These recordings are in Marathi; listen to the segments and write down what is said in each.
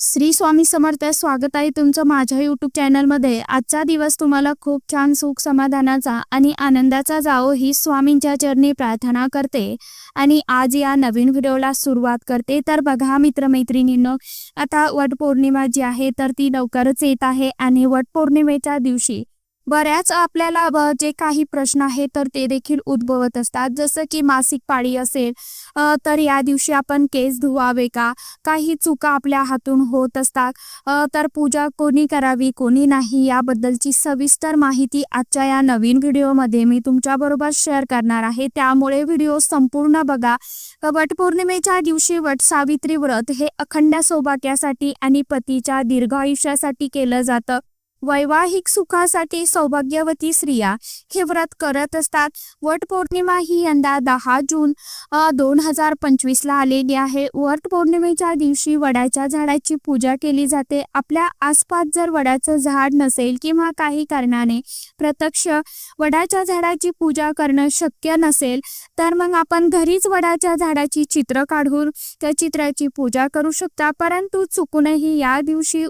श्री स्वामी समर्थ स्वागत आहे तुमचं माझ्या यूट्यूब चॅनलमध्ये आजचा दिवस तुम्हाला खूप छान सुख समाधानाचा आणि आनंदाचा जावो ही स्वामींच्या चरणी प्रार्थना करते. आणि आज या नवीन व्हिडिओला सुरुवात करते. तर बघा मित्रमैत्रिणींनो आता वटपौर्णिमा जी आहे तर ती लवकरच येत आहे. आणि वटपौर्णिमेच्या दिवशी बऱ्याच आपल्याला जे काही प्रश्न आहेत तर ते देखील उद्भवत असतात. जसं की मासिक पाळी असेल तर या दिवशी आपण केस धुवावे का? काही चुका आपल्या हातून होत असतात. तर पूजा कोणी करावी कोणी नाही याबद्दलची सविस्तर माहिती आजच्या या नवीन व्हिडिओमध्ये मी तुमच्याबरोबर शेअर करणार आहे. त्यामुळे व्हिडिओ संपूर्ण बघा. वटपौर्णिमेच्या दिवशी वट सावित्री व्रत हे अखंड सौभाग्यासाठी आणि पतीच्या दीर्घ आयुष्यासाठी केलं जातं. वैवाहिक सुखासाठी सौभाग्यवती स्त्रिया हे व्रत करत असतात. वट पौर्णिमा ही यंदा दहा जून दोन हजार पंचवीसला आलेली आहे. वट पौर्णिमेच्या दिवशी वडाच्या झाडाची पूजा केली जाते. आपल्या आसपास जर वडाचं झाड नसेल किंवा काही कारणाने प्रत्यक्ष वडाच्या झाडाची पूजा करणं शक्य नसेल तर मग आपण घरीच वडाच्या झाडाची चित्र काढून त्या चित्राची पूजा करू शकता. परंतु चुकूनही या दिवशी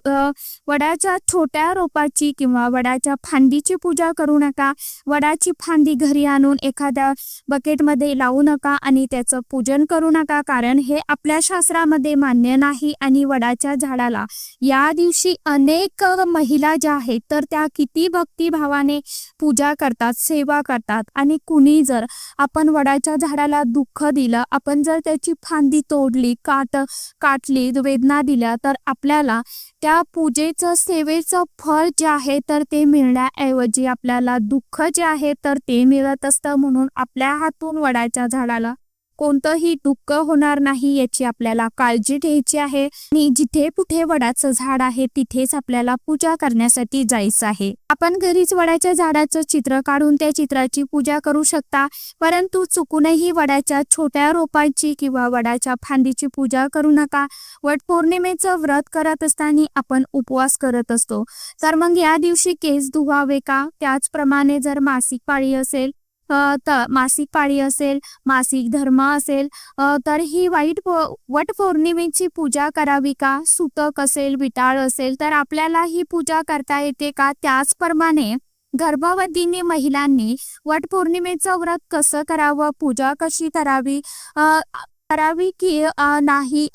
वडाच्या छोट्या रोपा रोपाची किंवा वडाच्या फांदीची पूजा करू नका. वडाची फांदी घरी आणून एखाद्या बकेटमध्ये लावू नका आणि त्याचं पूजन करू नका. कारण हे आपल्या शास्त्रामध्ये मान्य नाही आणि वडाच्या झाडाला या दिवशी अनेक महिला ज्या आहेत तर त्या किती भक्तिभावाने पूजा करतात सेवा करतात. आणि कुणी जर आपण वडाच्या झाडाला दुःख दिलं आपण जर त्याची फांदी तोडली काट काटली वेदना दिल्या तर आपल्याला त्या पूजेचं सेवेचं फळ जे आहे तर ते मिळण्याऐवजी आपल्याला दुःख जे आहे तर ते मिळत असतं म्हणून आपल्या हातून वडाच्या झाडाला कोणतंही दुःख होणार नाही याची आपल्याला काळजी घ्यायची आहे. आणि जिथे कुठे वडाचं झाड आहे तिथेच आपल्याला पूजा करण्यासाठी जायचं आहे. आपण घरीच वडाच्या झाडाचं चित्र काढून त्या चित्राची पूजा करू शकता. परंतु चुकूनही वडाच्या छोट्या रोपांची किंवा वडाच्या फांदीची पूजा करू नका. वट पौर्णिमेचं व्रत करत असताना आपण उपवास करत असतो. तर मग या दिवशी केस धुवावे का? त्याचप्रमाणे जर मासिक पाळी असेल मासिक पाळी असेल मासिक धर्म असेल तर ही वाईट वटपौर्णिमेची पूजा करावी का? सुतक असेल विटाळ असेल तर आपल्याला ही पूजा करता येते का? त्याचप्रमाणे गर्भवतीने महिलांनी वटपौर्णिमेचं व्रत कसं करावं? पूजा कशी करावी? करावी की नाही?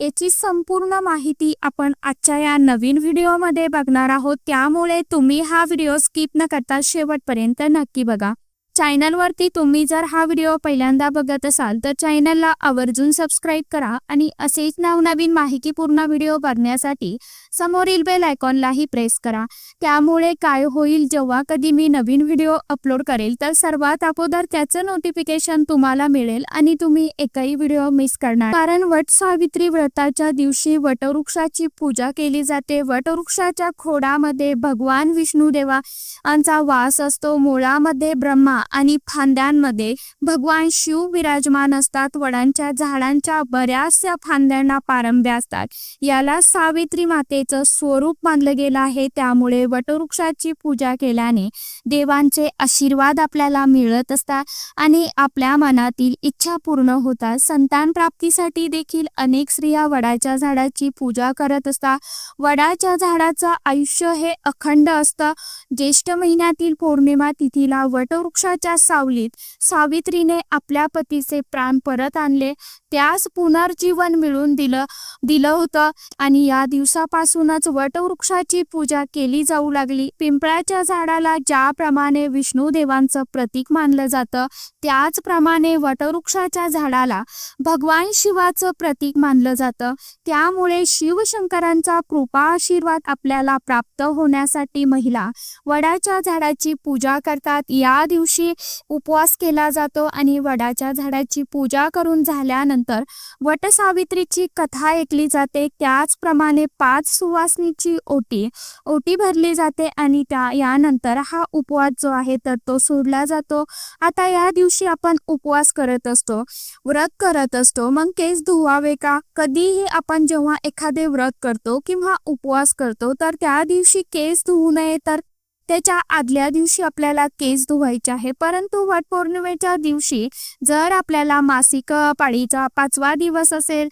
याची संपूर्ण माहिती आपण आजच्या या नवीन व्हिडिओमध्ये बघणार आहोत. त्यामुळे तुम्ही हा व्हिडिओ स्किप न करता शेवटपर्यंत नक्की बघा. चॅनलवरती तुम्ही जर हा व्हिडिओ पहिल्यांदा बघत असाल तर चॅनलला आवर्जून सबस्क्राईब करा आणि असेच नवनवीन माहितीपूर्ण व्हिडिओ बघण्यासाठी समोरील बेल आयकॉनलाही प्रेस करा. त्यामुळे काय होईल जेव्हा कधी मी नवीन व्हिडिओ अपलोड करेल तर सर्वात अगोदर त्याचं नोटिफिकेशन तुम्हाला मिळेल आणि तुम्ही एकही व्हिडिओ मिस करणार कारण वट सावित्री व्रताच्या दिवशी वटवृक्षाची पूजा केली जाते. वटवृक्षाच्या खोडामध्ये भगवान विष्णू देवांचा वास असतो. मुळामध्ये ब्रह्मा आणि फांद्यांमध्ये भगवान शिव विराजमान असतात. वडांच्या झाडांच्या बऱ्याचशा फांद्यांना पारंब्या असतात. याला सावित्री मातेचं स्वरूप मानलं गेलं आहे. त्यामुळे वटवृक्षाची पूजा केल्याने देवांचे आशीर्वाद आपल्याला मिळत असतात आणि आपल्या मनातील इच्छा पूर्ण होतात. संतान प्राप्तीसाठी देखील अनेक स्त्रिया वडाच्या झाडाची पूजा करत असतात. वडाच्या झाडाचं आयुष्य हे अखंड असतं. ज्येष्ठ महिन्यातील पौर्णिमा तिथीला वटवृक्षा वटवृक्षाच्या सावलीत सावित्रीने आपल्या पतीचे प्राण परत आणले. त्यास पुनर्जीवन मिळून दिलं दिलं होतं आणि या दिवसापासूनच वटवृक्षाची पूजा केली जाऊ लागली. पिंपळाच्या झाडाला ज्याप्रमाणे विष्णू देवांचं प्रतीक मानलं जातं त्याचप्रमाणे वटवृक्षाच्या झाडाला भगवान शिवाचं प्रतीक मानलं जातं. त्यामुळे शिवशंकरांचा कृपा आशीर्वाद आपल्याला प्राप्त होण्यासाठी महिला वडाच्या झाडाची पूजा करतात. या दिवशी उपवास केला जातो आणि वडाच्या झाडाची पूजा करून झाल्यानंतर वटसावित्रीची कथा ऐकली जाते. त्याचप्रमाणे पाच सुवासनीची ओटी ओटी भरली जाते आणि त्या यानंतर हा उपवास जो आहे तर तो सोडला जातो. आता या दिवशी आपण उपवास करत असतो व्रत करत असतो. मग केस धुवावे का? कधीही आपण जेव्हा एखादे व्रत करतो किंवा उपवास करतो तर त्या दिवशी केस धुवू नये तर त्याच्या आदल्या दिवशी आपल्याला केस धुवायचे आहे. परंतु वटपौर्णिमेच्या दिवशी जर आपल्याला मासिक पाळीचा पाचवा दिवस असेल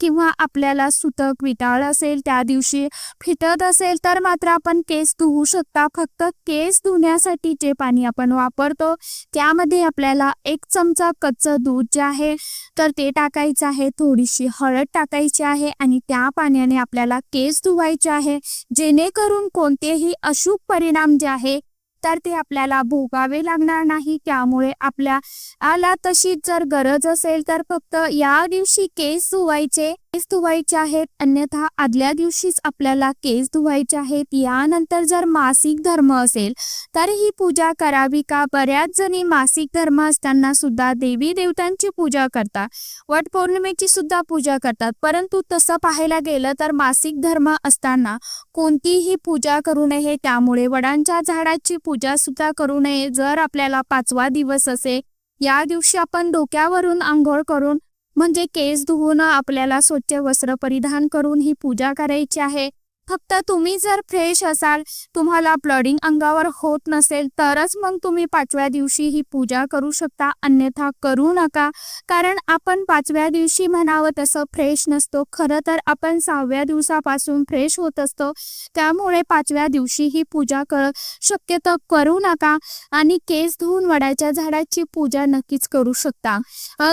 किंवा आपल्याला सुतक विटाळ असेल त्या दिवशी फिटत असेल तर मात्र आपण केस धुवू शकता. फक्त केस धुण्यासाठी जे पाणी आपण वापरतो त्यामध्ये आपल्याला एक चमचा कच्चं दूध जे आहे तर ते टाकायचं आहे. थोडीशी हळद टाकायची आहे आणि त्या पाण्याने आपल्याला केस धुवायचे आहे. जेणेकरून कोणतेही अशुभ परिणाम जे आहे तर ते आपल्याला भोगावे लागणार नाही. त्यामुळे आपल्या आला तशी जर गरज असेल तर फक्त या दिवशी केस धुवायचे. केस धुवायचे आहेत अन्यथा आदल्या दिवशीच आपल्याला केस धुवायचे आहेत. यानंतर जर मासिक धर्म असेल तर ही पूजा करावी का? बऱ्याच जणी मासिक धर्म असताना सुद्धा देवी देवतांची पूजा करतात. वटपौर्णिमेची सुद्धा पूजा करतात. परंतु तसं पाहायला गेलं तर मासिक धर्म असताना कोणतीही पूजा करू नये. त्यामुळे वडांच्या झाडाची पूजा सुद्धा करू नये. जर आपल्याला पाचवा दिवस असेल या दिवशी आपण डोक्यावरून आंघोळ करून म्हणजे केस धुवून आपल्याला स्वच्छ वस्त्र परिधान करून ही पूजा करायची आहे. फक्त तुम्ही जर फ्रेश असाल तुम्हाला ब्लडिंग अंगावर होत नसेल तरच मग तुम्ही पाचव्या दिवशी ही पूजा करू शकता. अन्यथा करू नका. कारण आपण पाचव्या दिवशी म्हणावं तसं फ्रेश नसतो. खरं तर आपण सहाव्या दिवसापासून फ्रेश होत असतो. त्यामुळे पाचव्या दिवशी ही पूजा कर शक्यतो करू नका. आणि केस धुवून वडाच्या झाडाची पूजा नक्कीच करू शकता.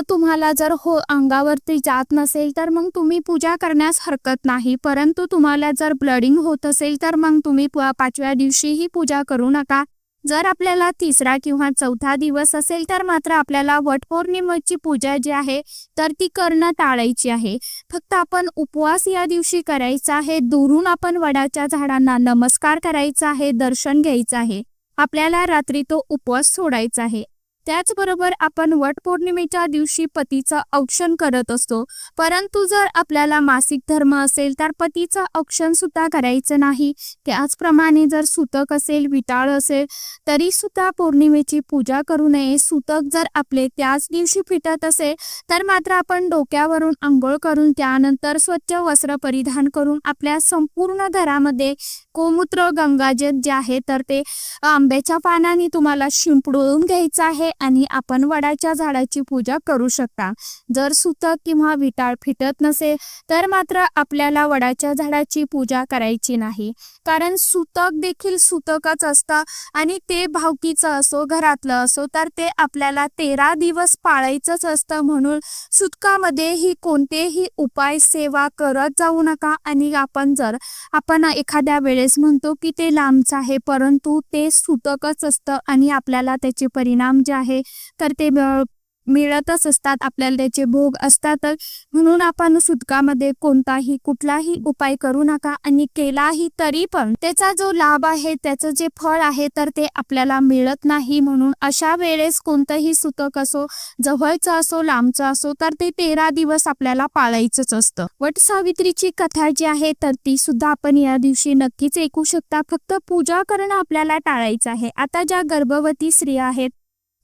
तुम्हाला जर हो अंगावरती जात नसेल तर मग तुम्ही पूजा करण्यास हरकत नाही. परंतु तुम्हाला जर ब्लडिंग होत असेल तर मग तुम्ही पाचव्या दिवशी ही पूजा करू नका. जर आपल्याला तिसरा किंवा चौथा दिवस असेल तर मात्र आपल्याला वटपौर्णिमेची पूजा जी आहे तर ती करणं टाळायची आहे. फक्त आपण उपवास या दिवशी करायचा आहे. दुरून आपण वडाच्या झाडांना नमस्कार करायचा आहे दर्शन घ्यायचं आहे. आपल्याला रात्री तो उपवास सोडायचा आहे. त्याचबरोबर आपण वटपौर्णिमेच्या दिवशी पतीचं औक्षण करत असतो. परंतु जर आपल्याला मासिक धर्म असेल तर पतीचं औक्षण सुद्धा करायचं नाही. त्याचप्रमाणे जर सुतक असेल विटाळ असेल तरी सुद्धा पौर्णिमेची पूजा करू नये. सुतक जर आपले त्याच दिवशी फिटत असेल तर मात्र आपण डोक्यावरून आंघोळ करून त्यानंतर स्वच्छ वस्त्र परिधान करून आपल्या संपूर्ण घरामध्ये गोमूत्र गंगाजल जे आहे तर ते आंब्याच्या पानाने तुम्हाला शिंपडून घ्यायचं आहे. आणि आपण वडाच्या झाडाची पूजा करू शकता. जर सुतक किंवा विटाळ फिटत नसेल तर मात्र आपल्याला वडाच्या झाडाची पूजा करायची नाही. कारण सुतक देखील सुतकच असतं आणि ते भावकीचं असो घरातलं असो तर ते आपल्याला तेरा दिवस पाळायचंच असतं. म्हणून सुतकामध्ये ही कोणतेही उपाय सेवा करत जाऊ नका. आणि आपण जर आपण एखाद्या वेळेस म्हणतो की ते लांबचं आहे परंतु ते सुतकच असतं आणि आपल्याला त्याचे परिणाम जे आहे तर ते मिळतच असतात. आपल्याला त्याचे भोग असतातच. म्हणून आपण सुतकामध्ये कोणताही कुठलाही उपाय करू नका आणि केलाही तरी पण त्याचा जो लाभ आहे त्याचं जे फळ आहे तर ते आपल्याला मिळत नाही. म्हणून अशा वेळेस कोणतंही सुतक असो जवळचं असो लांबचं असो तर ते तेरा दिवस आपल्याला पाळायचंच असतं. वट सावित्रीची कथा जी आहे तर ती सुद्धा आपण या दिवशी नक्कीच ऐकू शकता. फक्त पूजा करणं आपल्याला टाळायचं आहे. आता ज्या गर्भवती स्त्रिया आहेत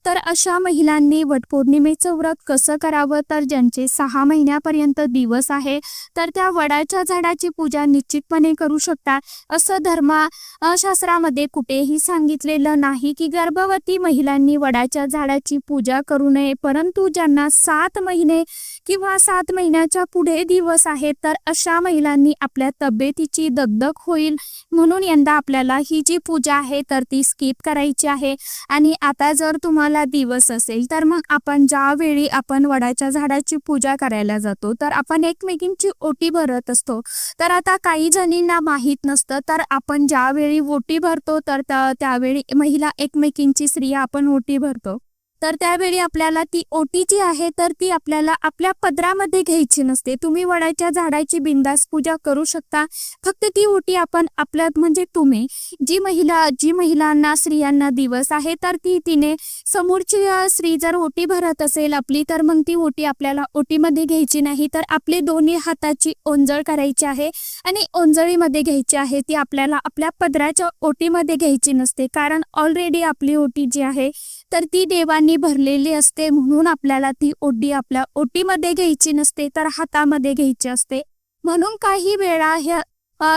तर अशा महिलांनी वटपौर्णिमेचं व्रत कसं करावं? तर ज्यांचे सहा महिन्यापर्यंत दिवस आहे तर त्या वडाच्या झाडाची पूजा निश्चितपणे करू शकतात. असं धर्मशास्त्रामध्ये कुठेही सांगितलेलं नाही की गर्भवती महिलांनी वडाच्या झाडाची पूजा करू नये परंतु ज्यांना सात महिने किंवा सात महिन्याच्या पुढे दिवस आहेत तर अशा महिलांनी आपल्या तब्येतीची दगदग होईल. म्हणून यंदा आपल्याला ही जी पूजा आहे तर ती स्किप करायची आहे. आणि आता जर तुम्हाला दिवस असेल तर मग आपण ज्यावेळी आपण वडाच्या झाडाची पूजा करायला जातो तर आपण एकमेकींची ओटी भरत असतो. तर आता काही जणींना माहीत नसतं तर आपण ज्यावेळी ओटी भरतो तर त्यावेळी महिला एकमेकींची स्त्रिया आपण ओटी भरतो. तर त्यावेळी आपल्याला ती ओटी जी आहे तर ती आपल्याला आपल्या पदरामध्ये घ्यायची नसते. तुम्ही वडाच्या झाडाची बिंदास पूजा करू शकता. फक्त ती ओटी आपण आपल्या म्हणजे तुम्ही जी महिला जी महिलांना स्त्रियांना दिवस आहे तर ती तिने समोरची स्त्री जर ओटी भरत असेल आपली तर मग ती ओटी आपल्याला ओटीमध्ये घ्यायची नाही. तर आपली दोन्ही हाताची ओंजळ करायची आहे आणि ओंजळीमध्ये घ्यायची आहे. ती आपल्याला आपल्या पदराच्या ओटीमध्ये घ्यायची नसते. कारण ऑलरेडी आपली ओटी जी आहे तर ती देवांनी भरलेली असते म्हणून आपल्याला ती ओटी आपल्या ओटीमध्ये घ्यायची नसते तर हातामध्ये घ्यायची असते. म्हणून काही वेळा ह्या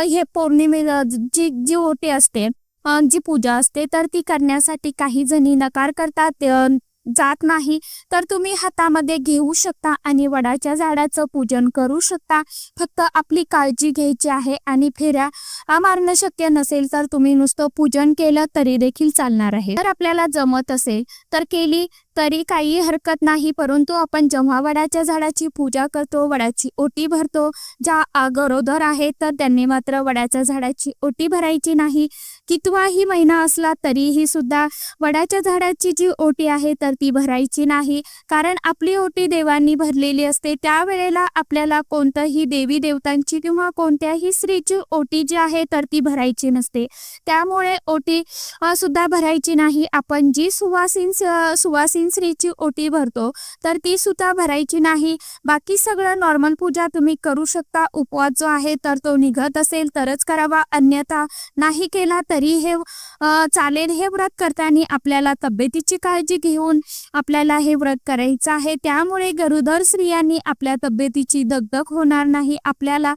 हे पौर्णिमे जी जी ओटी असते जी पूजा असते तर ती करण्यासाठी काही जणी नकार करतात जात नाही तर तुम्ही हातामध्ये घेऊ शकता आणि वडाच्या झाडाचं पूजन करू शकता. फक्त आपली काळजी घ्यायची आहे आणि फेऱ्या मारणं शक्य नसेल तर तुम्ही नुसतं पूजन केलं तरी देखील चालणार आहे. जर आपल्याला जमत असेल तर केली तरी काही हरकत नाही परंतु आपण जेव्हा वडाच्या झाडाची पूजा करतो वडाची ओटी भरतो ज्या गरोदर आहेत तर त्यांनी मात्र वडाच्या झाडाची ओटी भरायची नाही. कितवाही महिना असला तरीही सुद्धा वडाच्या झाडाची जी ओटी आहे तर ती भरायची नाही. कारण आपली ओटी देवांनी भरलेली असते. त्यावेळेला आपल्याला कोणतंही देवी देवतांची किंवा कोणत्याही स्त्रीची ओटी जी आहे तर ती भरायची नसते. त्यामुळे ओटी सुद्धा भरायची नाही. आपण जी सुवासीन सुवासीन स्त्रीची ओटी भरतो तर ती सुद्धा भरायची नाही. बाकी सगळं नॉर्मल पूजा तुम्ही करू शकता. उपवास जो आहे तर तो निघत असेल तरच करावा. अन्यथा नाही केला तर तरी हे चालेल हे व्रत करताना आपल्याला तब्येतीची काळजी घेऊन आपल्याला हे व्रत करायचं आहे. त्यामुळे गरोदर स्त्रियांनी आपल्या तब्येतीची दगदग होणार नाही. आपल्याला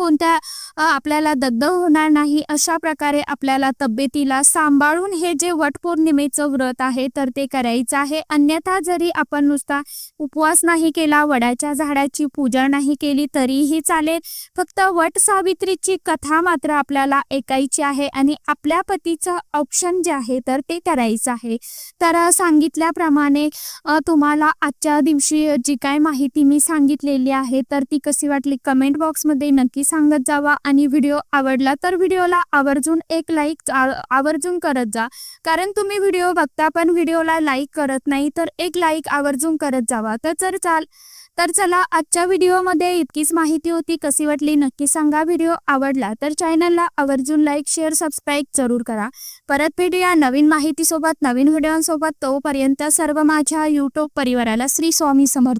कोणत्या आपल्याला दद्द होणार नाही अशा प्रकारे आपल्याला तब्येतीला सांभाळून हे जे वटपौर्णिमेचं व्रत आहे तर ते करायचं आहे. अन्यथा जरी आपण नुसता उपवास नाही केला वडाच्या झाडाची पूजा नाही केली तरीही चालेल. फक्त वट सावित्रीची कथा मात्र आपल्याला ऐकायची आहे आणि आपल्या पतीचं ऑप्शन जे आहे तर ते करायचं आहे. तर सांगितल्याप्रमाणे तुम्हाला आजच्या दिवशी जी काय माहिती मी सांगितलेली आहे तर ती कशी वाटली? कमेंट बॉक्समध्ये नक्की सांगत जावा आणि व्हिडिओ आवडला तर व्हिडिओला आवर्जून एक लाईक आवर्जून करत जा. कारण तुम्ही व्हिडिओ बघता पण व्हिडिओला लाईक करत नाही तर एक लाईक आवर्जून करत जावा. तर जर चाल तर चला आजच्या व्हिडिओमध्ये इतकीच माहिती होती. कशी वाटली नक्की सांगा. व्हिडिओ आवडला तर चॅनलला आवर्जून लाईक शेअर सबस्क्राईब जरूर करा. परत भेटूया नवीन माहितीसोबत नवीन व्हिडिओसोबत तोपर्यंत सर्व माझ्या यूट्यूब परिवाराला श्री स्वामी समर्थ.